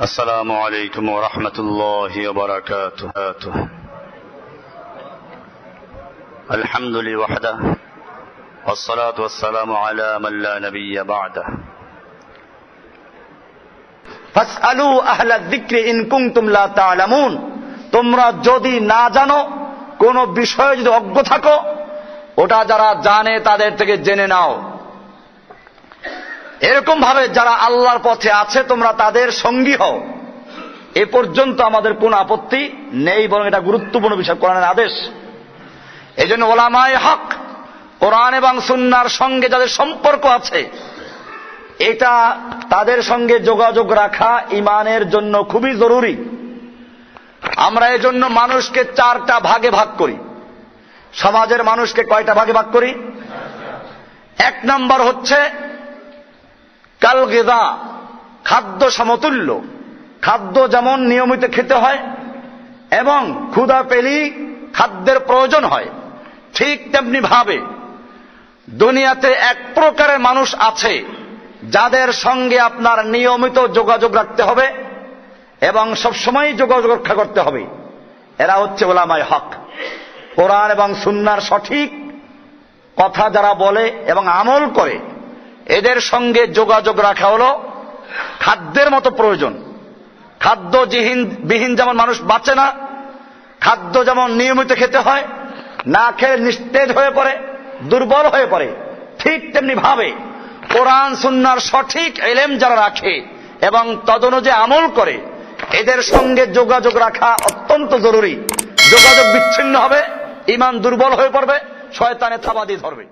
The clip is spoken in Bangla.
السلام عليكم ورحمة الله وبركاته الحمد لله وحده والصلاة والسلام على من لا نبي بعده ফাসআলু আহলা যিকরি ইন কুনতুম লা তা'লামুন তোমরা যদি না জানো কোন বিষয়ে যদি অজ্ঞ থাকো ওটা যারা জানে তাদের থেকে জেনে নাও এরকম ভাবে যারা আল্লাহর পথে আছে, তোমরা তাদের সঙ্গী হও। এ পর্যন্ত আমাদের কোন আপত্তি নেই, বরং এটা গুরুত্বপূর্ণ বিষয়, কোরআনের আদেশ। এই জন্য ওলামায় হক, কোরআন এবং সুন্নার সঙ্গে যাদের সম্পর্ক আছে, এটা তাদের সঙ্গে যোগাযোগ রাখা ইমানের জন্য খুবই জরুরি। আমরা এজন্য মানুষকে চারটা ভাগে ভাগ করি। সমাজের মানুষকে কয়টা ভাগে ভাগ করি? এক নম্বর হচ্ছে কালগেদা খাদ্য সমতুল্য। খাদ্য যেমন নিয়মিত খেতে হয় এবং ক্ষুধা পেলি খাদ্যের প্রয়োজন হয়, ঠিক তেমনি ভাবে। দুনিয়াতে এক প্রকারের মানুষ আছে যাদের সঙ্গে আপনার নিয়মিত যোগাযোগ রাখতে হবে এবং সবসময় যোগাযোগ রক্ষা করতে হবে। এরা হচ্ছে ওলামায় হক। কোরআন এবং সুন্নার সঠিক কথা যারা বলে এবং আমল করে এদের সঙ্গে যোগাযোগ রাখা হলো খাদ্যের মতো প্রয়োজন। খাদ্য জিহীন বিহীন যেমন মানুষ বাঁচে না, খাদ্য যেমন নিয়মিত খেতে হয়, না খেয়ে নিস্তেজ হয়ে পড়ে, দুর্বল হয়ে পড়ে, ঠিক তেমনি ভাবে কোরআন, সুন্নার সঠিক এলেম যারা রাখে এবং তদনুযায়ী আমল করে, এদের সঙ্গে যোগাযোগ রাখা অত্যন্ত জরুরি। যোগাযোগ বিচ্ছিন্ন হবে ইমান দুর্বল হয়ে পড়বে, শয়তানে থাবা দিয়ে ধরবে।